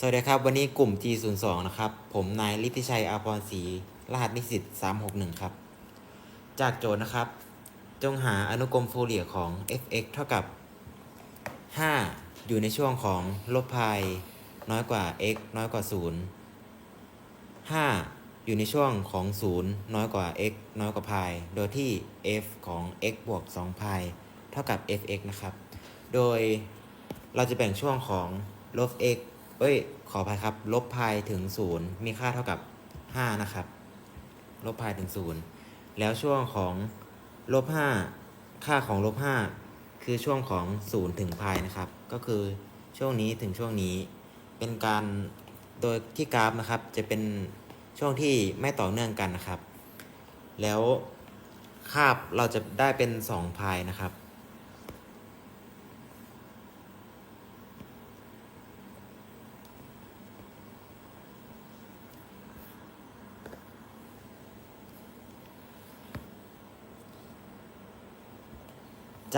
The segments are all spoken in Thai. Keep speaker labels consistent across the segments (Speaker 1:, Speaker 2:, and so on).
Speaker 1: สวัสดีครับ วันนี้กลุ่ม G02 นะครับ ผมนายฤทธิชัยอาพรศรีรหัสนิสิต361 ครับ จากโจทย์นะครับ จงหาอนุกรมโฟเรียของ f(x) เท่ากับ 5 อยู่ในช่วงของลบพายน้อยกว่า x น้อยกว่า 0 5 อยู่ในช่วงของ 0 น้อยกว่า x น้อยกว่าพายโดยที่ f ของ x บวก2พายเท่ากับ f(x) นะครับ โดยเราจะแบ่งช่วงของลบ x เอ้ย ขออภัยครับ ลบพายถึง0มีค่าเท่ากับ 5 นะครับ ลบพายถึง0แล้วช่วงของลบ5ค่าของลบ5คือช่วงของ0ถึงพายนะครับ ก็คือช่วงนี้ถึงช่วงนี้เป็นการโดยที่กราฟนะครับ จะเป็นช่วงที่ไม่ต่อเนื่องกันนะครับ แล้วคาบเราจะได้เป็น2พายนะครับ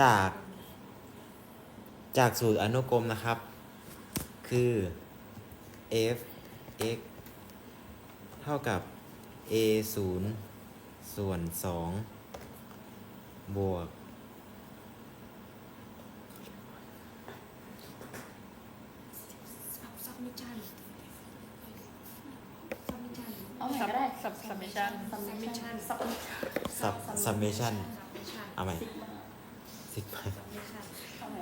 Speaker 1: จาก จากสูตรอนุกรมนะครับ คือ f x เท่ากับ a 0ส่วน 2 บวก
Speaker 2: ซับมิชันซับมิชัน
Speaker 3: เอาใหม่ก็ได้
Speaker 4: สับสับมิชัน
Speaker 3: ซับมิชันซับ
Speaker 1: sub summation
Speaker 2: ซับมิชัน
Speaker 1: เอาใหม่
Speaker 3: ซิกมา
Speaker 1: สิบไป
Speaker 2: ซับมิชัน
Speaker 3: เอาใหม่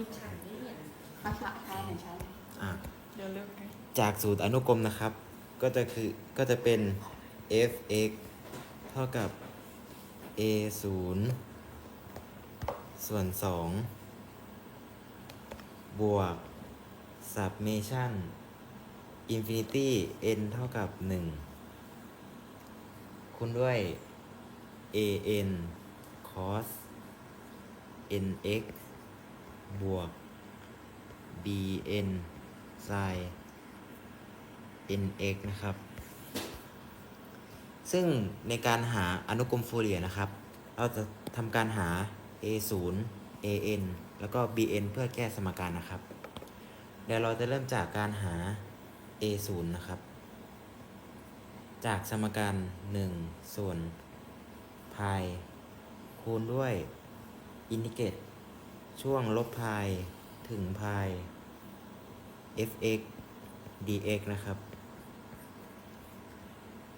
Speaker 3: ได้
Speaker 2: ซับมิชันนี่เนี่ย
Speaker 3: อาชาอาชาของฉัน
Speaker 1: อะ
Speaker 4: เดี๋ยวเลือกให้
Speaker 1: จากสูตรอนุกรมนะครับ ก็จะคือก็จะเป็น f x เท่ากับ a 0ส่วน2บวก summation infinity n เท่ากับ 1 คูณด้วย a n cos n x บวก b n sin nx นะครับ ซึ่งในการหาอนุกรมโฟเรียร์นะครับ เราจะทำการหา a 0 an แล้วก็ bn เพื่อแก้สมการนะครับ เดี๋ยวเราจะเริ่มจากการหา a 0นะครับ จากสมการ 1 ส่วนพายคูณด้วยอินทิเกรต ช่วงลบพายถึงพาย fx dx นะครับ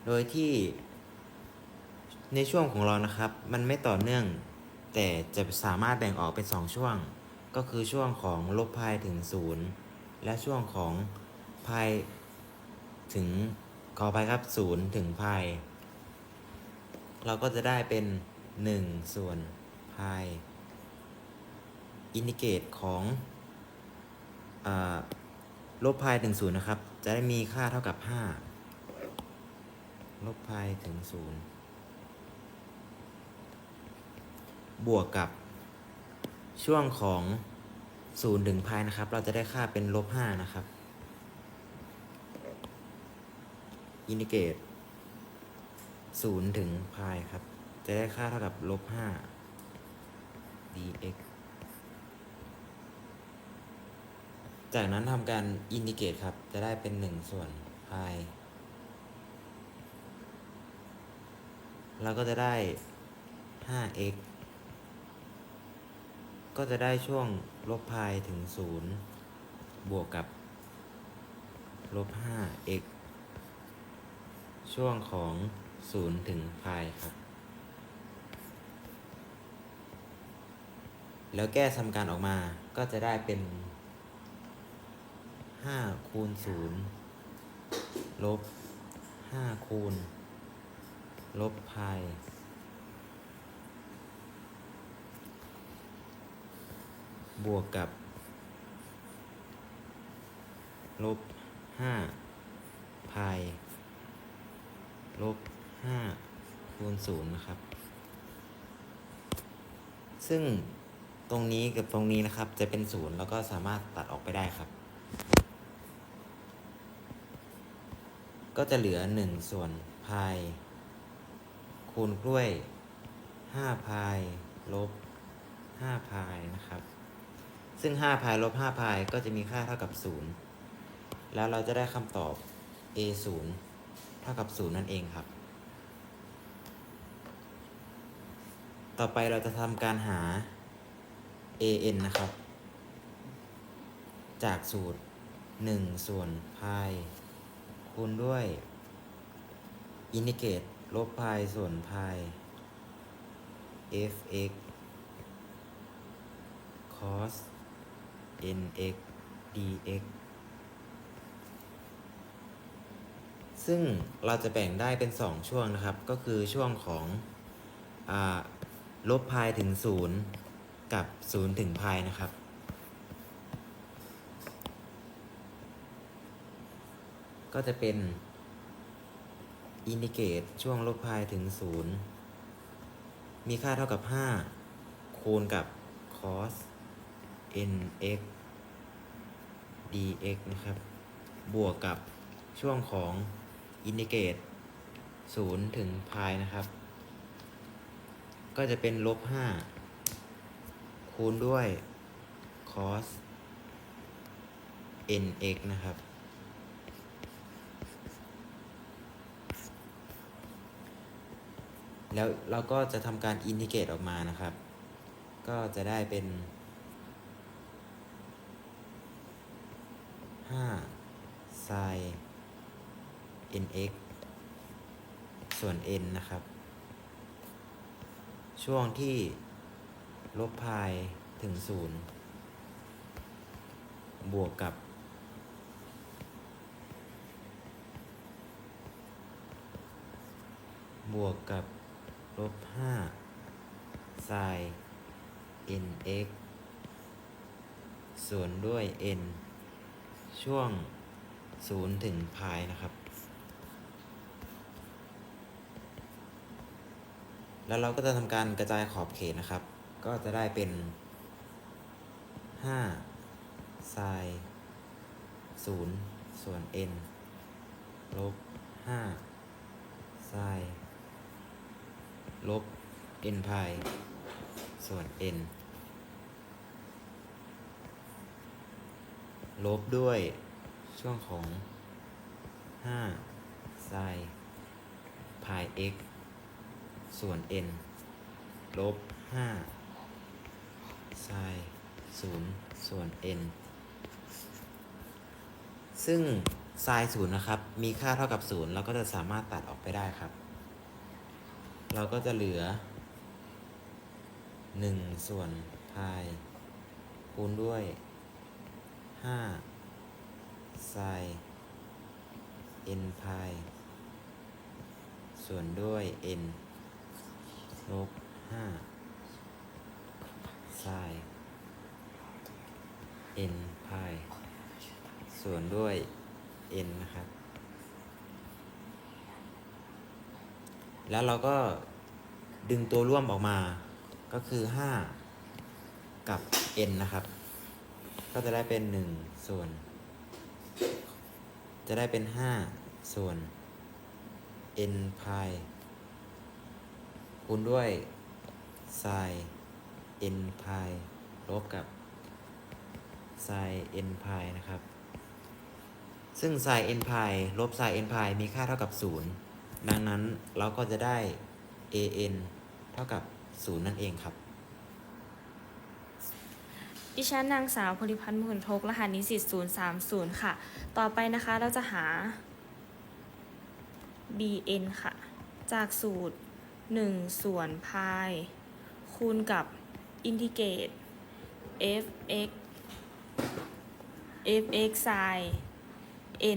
Speaker 1: โดยที่ในช่วงของเรานะครับ มันไม่ต่อเนื่อง แต่จะสามารถแบ่งออกเป็น 2 ช่วง ก็คือช่วงของลบพายถึง 0 และช่วงของพายถึงขออภัยครับ 0 ถึงพาย เราก็จะได้เป็น 1 ส่วนพาย อินดิเกตของอลบพายถึง0นะครับ จะได้มีค่าเท่ากับ 5 ลบพายถึง0บวกกับช่วงของ0ถึงพายนะครับ เราจะได้ค่าเป็นลบ5นะครับ อินดิเกต0ถึงพายครับ จะได้ค่าเท่ากับลบ5 dx จากนั้นทำการอินดิเกตครับ จะได้เป็น 1 ส่วนพายเราก็จะได้ 5x ก็จะได้ช่วงลบพายถึง 0 บวกกับลบ 5x ช่วงของ 0 ถึงพายครับ แล้วแก้สมการออกมาก็จะได้เป็น 5คูณ0ลบ5คูณ ลบพายบวกกับ ลบ5พายลบ5คูณ0นะครับ ซึ่งตรงนี้กับตรงนี้นะครับจะเป็น0แล้วก็สามารถตัดออกไปได้ครับ ก็จะเหลือ 1 ส่วนพายคูณด้วย 5 พายลบ 5 พายนะครับ ซึ่ง 5 พายลบ 5 พายก็จะมีค่าเท่ากับ 0 แล้วเราจะได้คำตอบ a 0เท่ากับ 0 นั่นเองครับ ต่อไปเราจะทำการหา a n นะครับ จากสูตร 1 ส่วนพาย คูณด้วยอินิเกตลบพายส่วนพาย f x cos n x dx ซึ่งเราจะแบ่งได้เป็น 2 ช่วงนะครับ ก็คือช่วงของอลบพายถึง 0 กับ 0 ถึงพายนะครับ ก็จะเป็นอินดิเกตช่วงลบพายถึง 0 มีค่าเท่ากับ 5 คูณกับ cos nx dx นะครับ บวกกับช่วงของอินดิเกต0ถึงพายนะครับ ก็จะเป็นลบ 5 คูณด้วย cos nx นะครับ แล้วเราก็จะทำการอินทิเกรตออกมานะครับ ก็จะได้เป็น 5 sin nx ส่วน n นะครับ ช่วงที่ลบพายถึง 0 บวกกับ บวกกับ ลบ5 sin nx ส่วนด้วย n ช่วง 0 ถึงพายนะครับ แล้วเราก็จะทำการกระจายขอบเขตนะครับ ก็จะได้เป็น5 sin 0ส่วน n ลบ5 sin ลบ n พายส่วน n ลบด้วยช่วงของ5 sin พาย x ส่วน n ลบ5 sin 0ส่วน n ซึ่ง sin 0นะครับ มีค่าเท่ากับ 0 เราก็จะสามารถตัดออกไปได้ครับ เราก็จะเหลือ 1 ส่วนพาย คูณด้วย5 sin n พาย ส่วนด้วย n ลบ5 sin n พาย ส่วนด้วย n นะครับ แล้วเราก็ดึงตัวร่วมออกมาก็คือ 5 กับ n นะครับ ก็จะได้เป็น 1 ส่วน จะได้เป็น 5 ส่วน n พายคูณด้วย sin n พายลบกับ sin n พายนะครับ ซึ่ง sin n พายลบ sin n พายมีค่าเท่ากับ 0 ดังนั้นเราก็จะได้ an เท่ากับ 0 นั่นเองครับ
Speaker 4: ดิฉันนางสาวพลิพันธ์มุนทกรหัสนิสิต030 ค่ะ ต่อไปนะคะเราจะหา bn ค่ะ จากสูตร 1 ส่วนพายคูณกับอินทิเกรต fx fx sin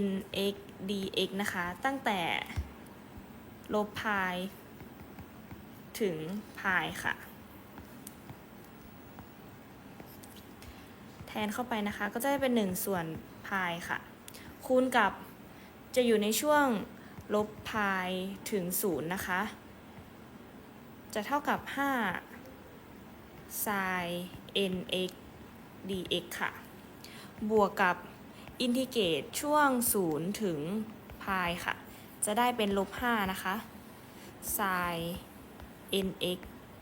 Speaker 4: nx dx นะคะ ตั้งแต่ ลบพาย ถึงพายค่ะ แทนเข้าไปนะคะก็จะได้เป็น 1 ส่วนพายค่ะ คูณกับจะอยู่ในช่วงลบพายถึง 0 นะคะ จะเท่ากับ5 sin nx dx ค่ะ บวกกับอินทิเกรตช่วง 0 ถึงพายค่ะ จะได้เป็นลบ5นะคะ sin nx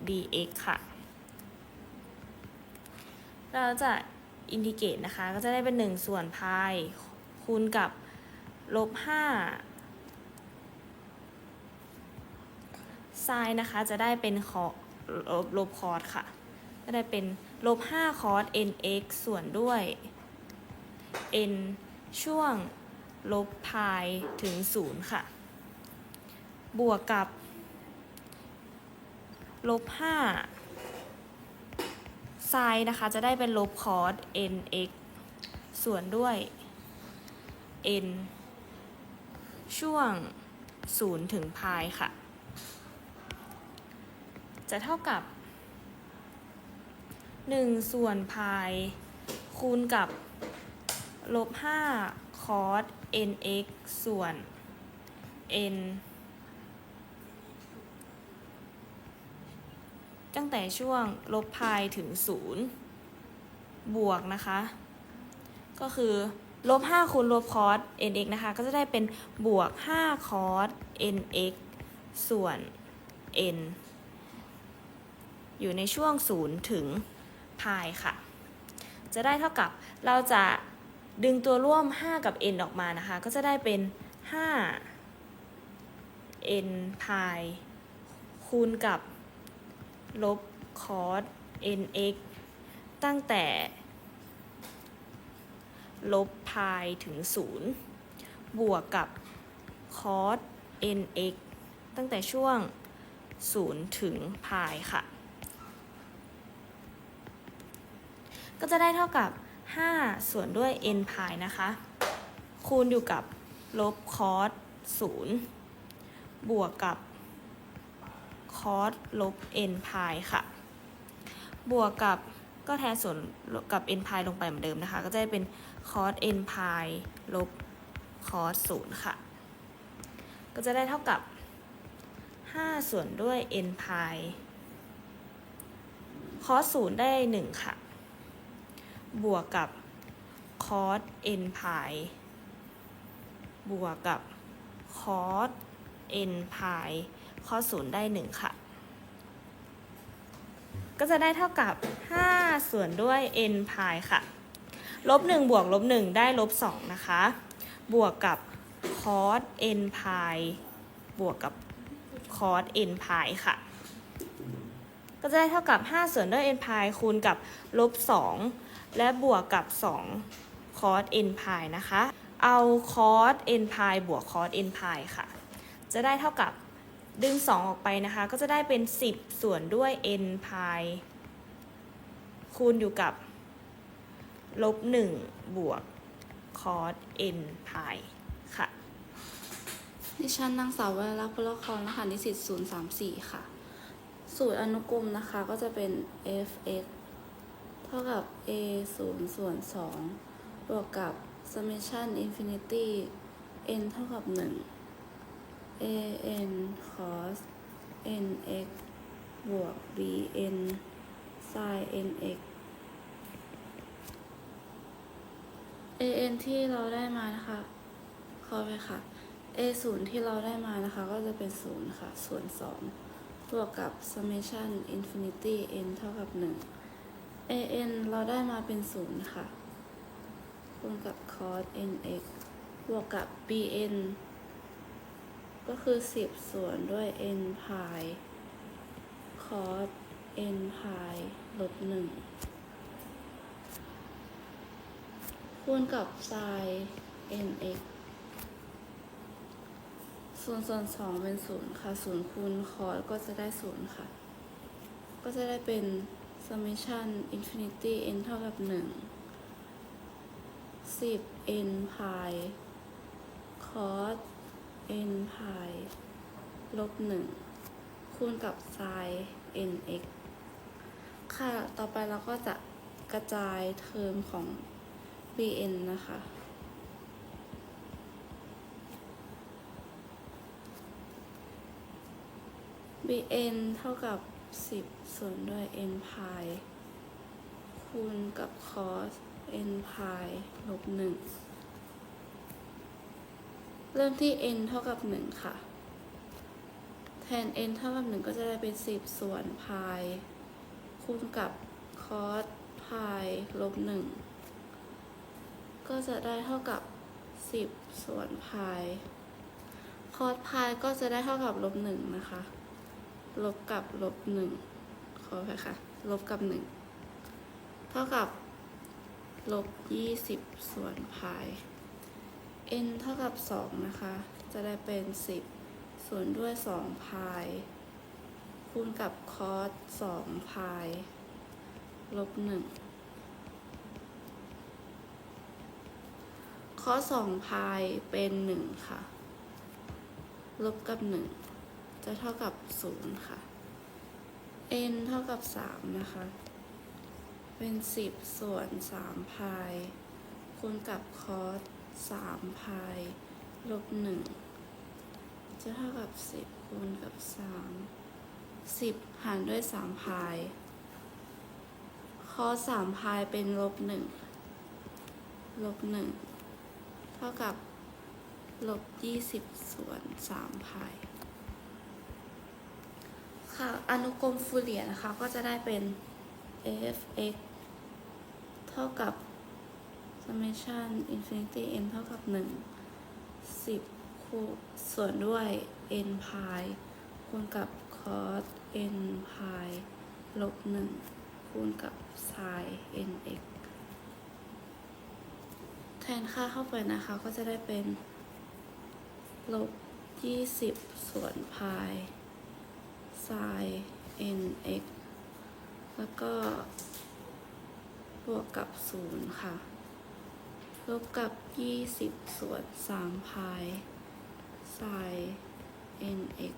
Speaker 4: dx ค่ะ เราจะอินทิเกรตนะคะ ก็จะได้เป็น 1 ส่วนพายคูณกับลบห้าไซน์นะคะจะได้เป็นคอลบลบคอร์สค่ะ ก็ได้เป็นลบ5คอส nx ส่วนด้วย n ช่วงลบพายถึง 0 ค่ะ บวกกับลบ5ไซน์นะคะ จะได้เป็นลบคอส nx ส่วนด้วย n ช่วง 0 ถึงพายค่ะ จะเท่ากับ 1 ส่วนพายคูณกับลบ5คอส nx ส่วน n ตั้งแต่ช่วงลบพายถึง0บวกนะคะ ก็คือลบ5คูณลบคอส nx นะคะ ก็จะได้เป็นบวก5คอส nx ส่วน n อยู่ในช่วง 0 ถึงพายค่ะ จะได้เท่ากับเราจะดึงตัวร่วม 5 กับ n ออกมานะคะ ก็จะได้เป็น 5 n พายคูณกับ ลบคอส nx ตั้งแต่ลบพายถึง 0 บวกกับคอส nx ตั้งแต่ช่วง 0 ถึงพายค่ะ ก็จะได้เท่ากับ 5 ส่วนด้วย n พายนะคะ คูณอยู่กับลบคอส 0 บวกกับ คอสลบ n พายค่ะ บวกกับก็แทนส่วนกับ n พายลงไปเหมือนเดิมนะคะ ก็จะได้เป็นคอส n พายลบคอส0ค่ะ ก็จะได้เท่ากับ 5 ส่วนด้วย n พายคอส0ได้ 1 ค่ะ บวกกับคอส n พายบวกกับคอส n พายคอส0ได้ 1 ค่ะ ก็จะได้เท่ากับ 5 ส่วนด้วย n พายค่ะ ลบ 1 บวกลบ 1 ได้ลบ 2 นะคะ บวกกับคอส n พายบวกกับคอส n พายค่ะ ก็จะได้เท่ากับ 5 ส่วนด้วย n พายคูณกับลบ 2 และบวกกับ2คอส n พายนะคะ เอาคอส n พายบวกคอส n พายค่ะ จะได้เท่ากับ ดึง 2 ออกไปนะคะ ก็จะได้เป็น 10 ส่วนด้วย n พายคูณอยู่กับลบ1บวกคอส n พายค่ะ
Speaker 3: ดิฉันนางสาววรรลักษณ์พลครรหัสนิสิต034 ค่ะ สูตรอนุกรมนะคะก็จะเป็น f(x) เท่ากับ a 0ส่วน2บวกกับ summation infinity n เท่ากับ 1 a n cos n x บวก b n sin n x a n ที่เราได้มานะคะขอไปค่ะ a 0ที่เราได้มานะคะ ก็จะเป็น0ค่ะ ส่วน2บวกกับ summation infinity n เท่ากับ1 a n เราได้มาเป็น0ค่ะคูณกับ cos n x บวกกับ b n ก็คือ 10 ส่วนด้วย n พาย cos n พายลบ1คูณกับ sin n x ศูนส่วนสองเป็นศูนย์ค่ะศูนย์คูณคอสก็จะได้ศูนย์ค่ะ ก็จะได้เป็น summation infinity n เท่ากับหนึ่งสิบ n พาย cos n พายลบหนึ่งคูณกับ sin n x ค่ะ ต่อไปเราก็จะกระจายเทอมของ bn นะคะ bn เท่ากับ 10 ส่วนด้วย n พายคูณกับ cos n พายลบ1 เริ่มที่ n เท่ากับ 1 ค่ะ แทน n เท่ากับ 1 ก็จะได้เป็น 10 ส่วนพายคูณกับ cos พายลบ 1 ก็จะได้เท่ากับสิบส่วนพายคอสพายก็จะได้เท่ากับลบหนึ่งนะคะ ลบกับลบหนึ่งขอไปค่ะ ลบกับหนึ่งเท่ากับลบยี่สิบส่วนพาย n เท่ากับสองนะคะ จะได้เป็นสิบส่วนด้วยสองพาย คูณกับคอสสองพาย ลบหนึ่งคอสองพายเป็นหนึ่งค่ะ ลบกับหนึ่งจะเท่ากับศูนย์ค่ะ n เท่ากับสามนะคะ เป็นสิบส่วนสามพาย คูณกับคอส สามพาย ลบหนึ่งจะเท่ากับสิบคูณกับสามสิบหารด้วยสามพาย คอสามพายเป็นลบหนึ่งลบหนึ่งเท่ากับ ลบยี่สิบส่วนสามพาย ค่ะ อนุกรมฟูเรียนะคะ ก็จะได้เป็น f(x) เท่ากับ summation infinity n เท่ากับหนึ่งสิบคูณส่วนด้วย n พายคูณกับ cos n พายลบหนึ่งคูณกับ sin nx แทนค่าเข้าไปนะคะ ก็จะได้เป็น ลบยี่สิบส่วนพาย sin nx แล้วก็บวกกับศูนย์ค่ะ ลบกับยี่สิบส่วนสามพาย sin nx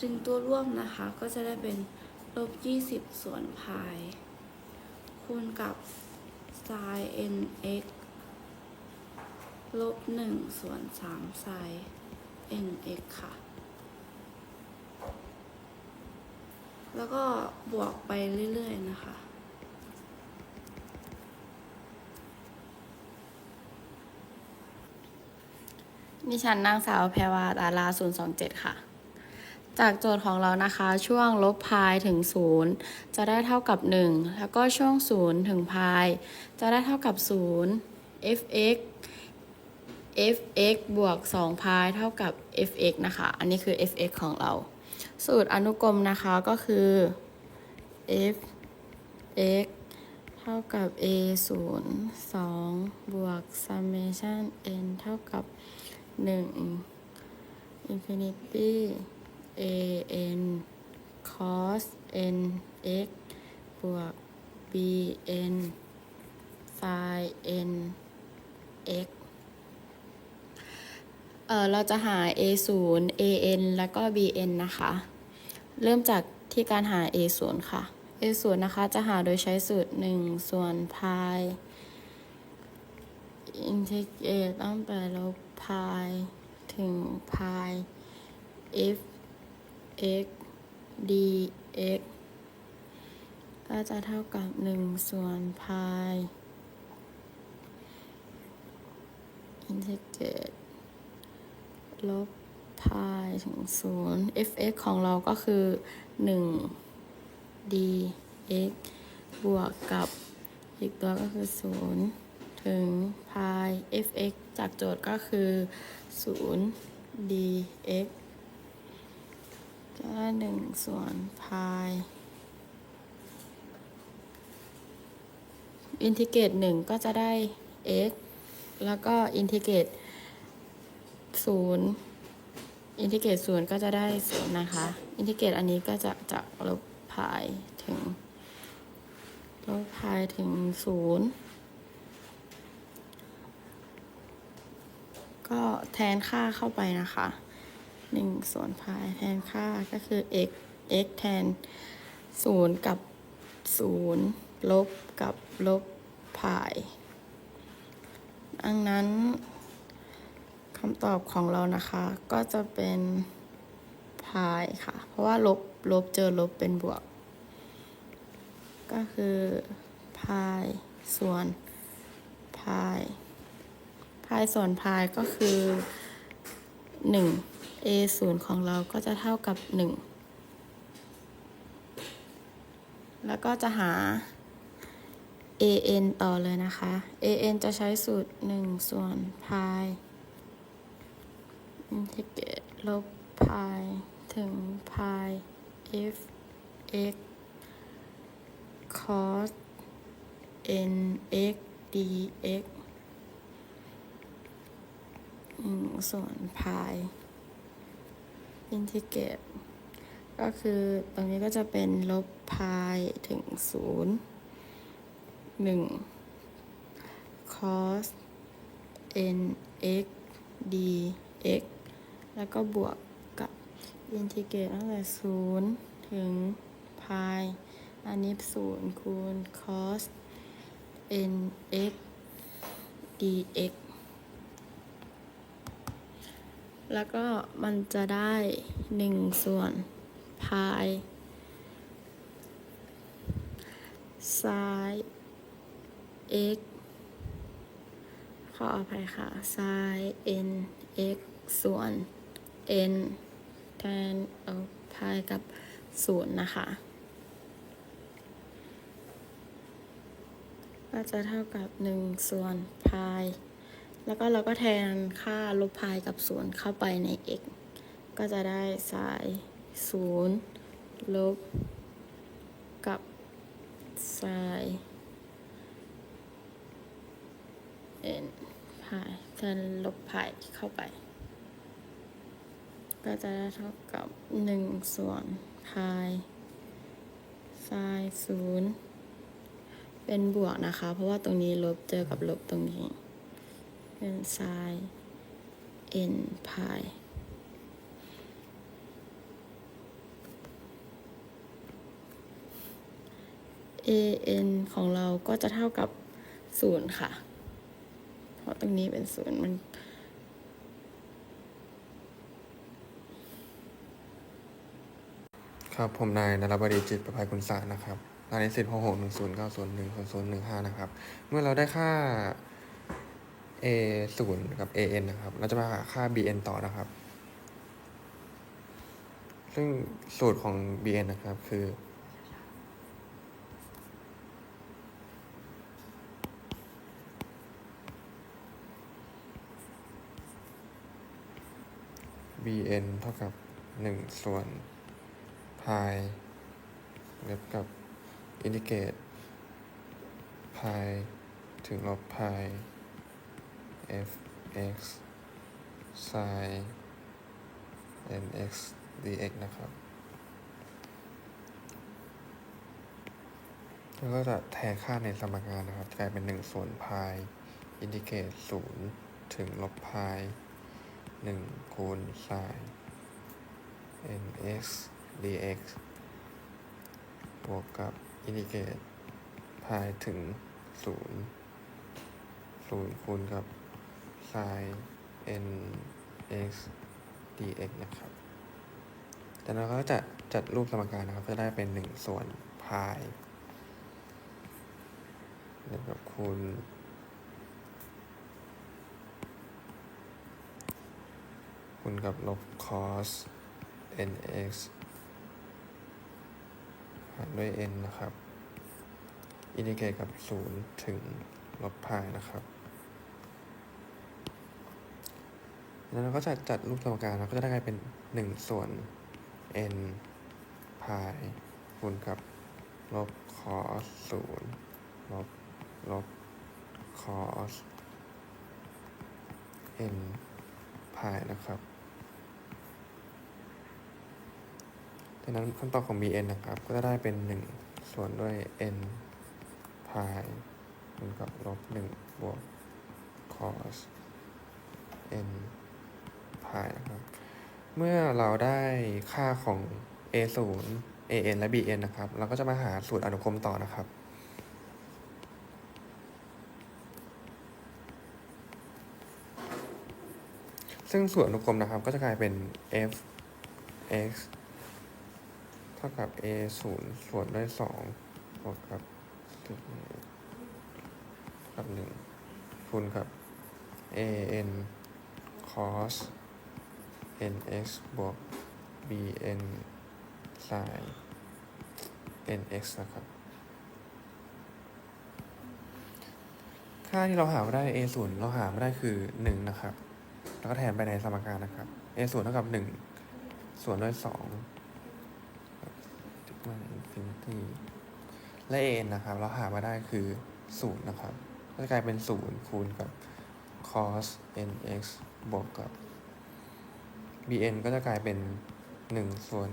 Speaker 3: จึงตัวร่วมนะคะก็จะได้เป็นลบยี่สิบส่วนพายคูณกับ sin nx ลบหนึ่งส่วนสาม sin nx ค่ะ แล้วก็บวกไปเรื่อย ๆ นะคะ
Speaker 5: ดิฉันนางสาวแพรวาดารา027 ค่ะ จากโจทย์ของเรานะคะ ช่วงลบพายถึง 0 จะได้เท่ากับ 1 แล้วก็ช่วง 0 ถึงพาย จะได้เท่ากับ 0 fx fx บวก2พายเท่ากับ fx นะคะ อันนี้คือ fx ของเรา สูตรอนุกรมนะคะก็คือ fx เท่ากับ a 0 2 บวก summation n เท่ากับ 1 infinity a n cos n x บวก b n sin n x เออเราจะหา a 0 a n แล้วก็ b n นะคะ เริ่มจากที่การหา a 0ค่ะ a 0นะคะ จะหาโดยใช้สูตร 1 ส่วนพายอินทิเกรตตั้งแต่ลบ พายถึงพาย f x d x ก็จะเท่ากับ 1 ส่วนพายอินทิเกรตลบพายถึง 0 f(x) ของเราก็คือ 1 dx บวกกับอีกตัวก็คือ 0 ถึงพาย fx จากโจทย์ก็คือ 0 dx จะได้1ส่วนพาอินทิเกรต1ก็จะได้ x แล้วก็อินทิเกรต0อินทิเกรต0ก็จะได้0นะคะ อินทิเกรตอันนี้ก็จะจากลบพาถึงลบพาถึง0 ก็แทนค่าเข้าไปนะคะหนึ่งส่วนพายแทนค่าก็คือ x x แทนศูนย์กับศูนย์ลบกับลบพาย ดังนั้นคำตอบของเรานะคะก็จะเป็นพายค่ะ เพราะว่าลบลบเจอลบเป็นบวก ก็คือพายส่วนพายายส่วนพายก็คือ 1 a 0ของเราก็จะเท่ากับ 1 แล้วก็จะหา an ต่อเลยนะคะ an จะใช้สูตร 1 ส่วน pi อินทิเกรตลบ pi ถึง pi f x cos n x dx หนึ่งส่วน pi อินทิเกรตก็คือตรงนี้ก็จะเป็นลบ pi ถึงศูนย์หนึ่ง cos n x dx แล้วก็บวกกับอินทิเกรตตั้งแต่ศูนย์ถึง pi อันนี้ศูนย์คูณ cos n x dx แล้วก็มันจะได้หนึ่งส่วน pi sin x ขออภัยค่ะ sin n x ส่วน n แทนเอา pi กับศูนย์นะคะก็จะเท่ากับ 1 ส่วน pi แล้วก็เราก็แทนค่าลบ pi กับศูนย์เข้าไปใน x ก็จะได้สายศูนย์ลบกับสาย n pi แทนลบ pi เข้าไป ก็จะได้เท่ากับ 1 ส่วน pi สายศูนย์เป็นบวกนะคะ เพราะว่าตรงนี้ลบเจอกับลบตรงนี้ เป็นไซน์ n pi an ของเราก็จะเท่ากับศูนย์ค่ะ เพราะตรงนี้เป็นศูนย์มัน
Speaker 6: ครับ ผมนายนรบดีจิตประภัยคุณสานะครับรายนิสิตหกหกหนึ่งศูนย์เก้าศูนย์หนึ่งศูนย์ศูนย์หนึ่งห้านะครับ เมื่อเราได้ค่า a ศูนย์กับ a n นะครับเราจะมาหาค่า b n ต่อนะครับ ซึ่งสูตรของ b n นะครับคือ b n เท่ากับหนึ่งส่วน pi ลบกับอินทิเกรต pi ถึงลบ pi f x sin n x dx นะครับ แล้วก็จะแทนค่าในสมการนะครับ กลายเป็น 1 ส่วน pi อินทิเกรต0ถึงลบ pi 1คูณ sin n x dx บวกกับอินทิเกรต pi ถึง 0 0คูณกับ sin n x dx นะครับจากนั้นก็จะจัดรูปสมการนะครับ จะได้เป็น 1 ส่วน pi เท่ากับคูณคูณกับลบ cos nx หารด้วย n นะครับ อินทิเกรตกับ 0 ถึงลบ pi นะครับ แล้วเราก็จะจัดรูปสมการเราก็จะได้กลายเป็น 1 ส่วน n pi คูณกับ ลบ cos 0ลบ ลบ cos n pi นะครับจากนั้นขั้นตอนของ bn นะครับ ก็จะได้เป็น 1 ส่วนด้วย n pi คูณกับลบ 1 บวก cos n pi นะครับ เมื่อเราได้ค่าของ a 0 an และ bn นะครับ เราก็จะมาหาสูตรอนุกรมต่อนะครับ ซึ่งส่วนอนุกรมนะครับก็จะกลายเป็น f x เท่ากับ a ศูนย์ส่วนด้วยสองบวกกับกับหนึ่งคูณกับ a n cos n x บวก b n sin n x นะครับ ค่าที่เราหามาได้ a ศูนย์เราหามาได้คือหนึ่งนะครับ แล้วก็แทนไปในสมการนะครับ a ศูนย์เท่ากับหนึ่งส่วนด้วยสองจุดมาอินฟินิตี้และ n นะครับ เราหามาได้คือศูนย์นะครับ ก็จะกลายเป็นศูนย์คูณกับ cos nx บวกกับ bn ก็จะกลายเป็นหนึ่งส่วน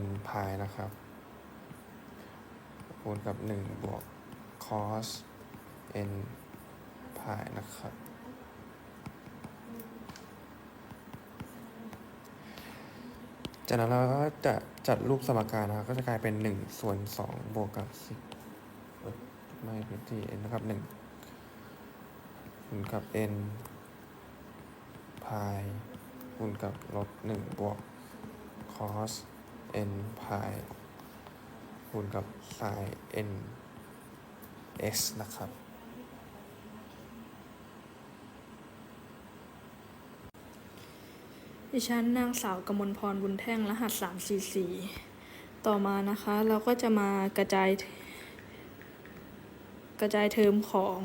Speaker 6: n พายนะครับคูณกับหนึ่งบวก cos n พายนะครับ จากนั้นเราก็จะจัดรูปสมการนะครับ ก็จะกลายเป็นหนึ่งส่วนสองบวกกับสิบไม่เป็นที่ n นะครับหนึ่งคูณกับ n พาย คูณกับลบหนึ่งบวก cos n พายคูณกับ sin n x นะครับ
Speaker 7: ดิฉันนางสาวกมลพรบุญแท่งรหัสสามสี่สี่ต่อมานะคะ เราก็จะมากระจาย กระจายเทอมของ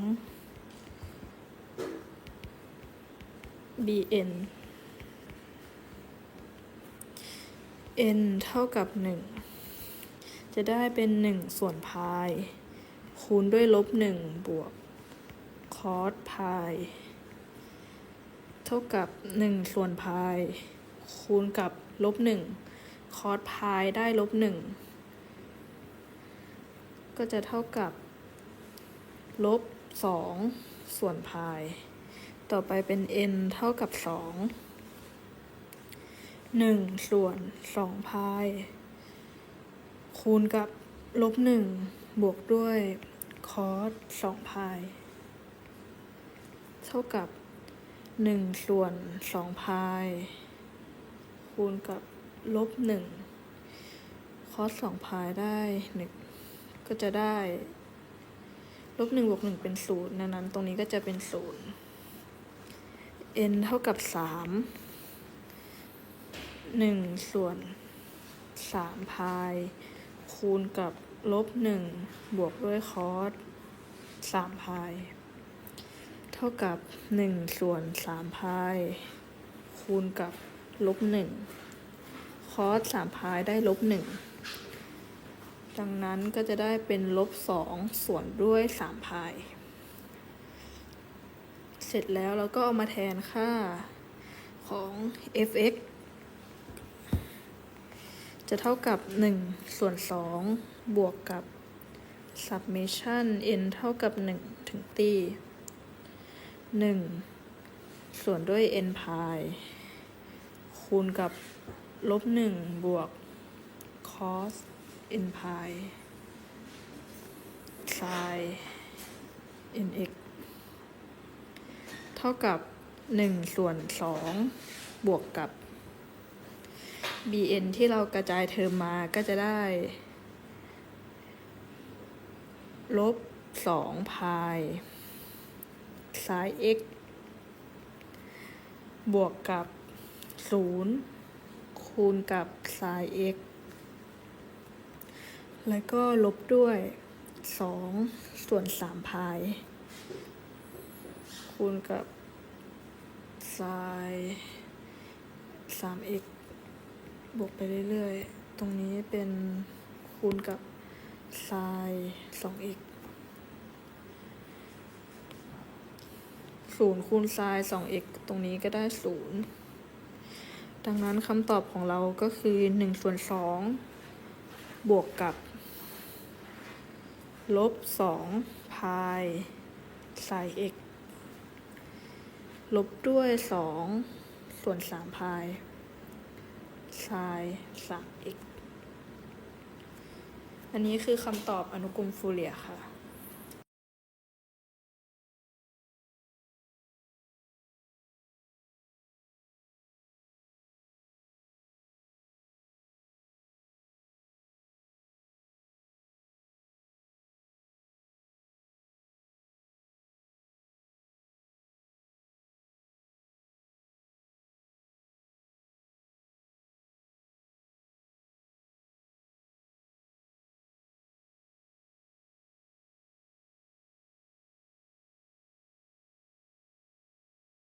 Speaker 7: bn n เท่ากับ 1 จะได้เป็น 1 ส่วนพาย คูณด้วยลบ 1 บวก cos พาย เท่ากับ 1 ส่วนพาย คูณกับลบ1คอสพายได้ลบ 1 ก็จะเท่ากับ ลบ 2 ส่วนพาย ต่อไปเป็น n เท่ากับ 2 1ส่วน2พาย คูณกับลบ1บวกด้วยคอส2พาย เท่ากับหนึ่งส่วนสองพาย คูณกับลบหนึ่งคอสสองพายได้หนึ่งก็จะได้ลบหนึ่งบวกหนึ่งเป็นศูนย์นั้นตรงนี้ก็จะเป็นศูนย์ n เท่ากับสาม หนึ่งส่วนสามพายคูณกับลบหนึ่งบวกด้วยคอสสามพาย เท่ากับหนึ่งส่วนสามพายคูณกับลบหนึ่งคอสสามพายได้ลบหนึ่งดังนั้นก็จะได้เป็นลบสองส่วนด้วยสามพาย เสร็จแล้วเราก็เอามาแทนค่าของ f(x) จะเท่ากับ 1 ส่วน 2 บวกกับ summation n เท่ากับ 1 ถึงตีหนึ่งส่วนด้วย n พายคูณกับลบหนึ่งบวก cos n พาย sin nx เท่ากับหนึ่งส่วนสองบวกกับ bn ที่เรากระจายเทอมมาก็จะได้ ลบสองพาย sin x บวกกับศูนย์คูณกับ sin x แล้วก็ลบด้วยสองส่วนสามพาย คูณกับ sin สาม x บวกไปเรื่อยๆ ตรงนี้เป็นคูณกับ sin สอง x ศูนย์คูณ sin สอง x ตรงนี้ก็ได้ศูนย์ดังนั้นคำตอบของเราก็คือหนึ่งส่วนสองบวกกับลบสองพาย sin x ลบด้วยสองส่วนสามพาย ซน์สาม x อันนี้คือคำตอบอนุกรมฟูเรียค่ะ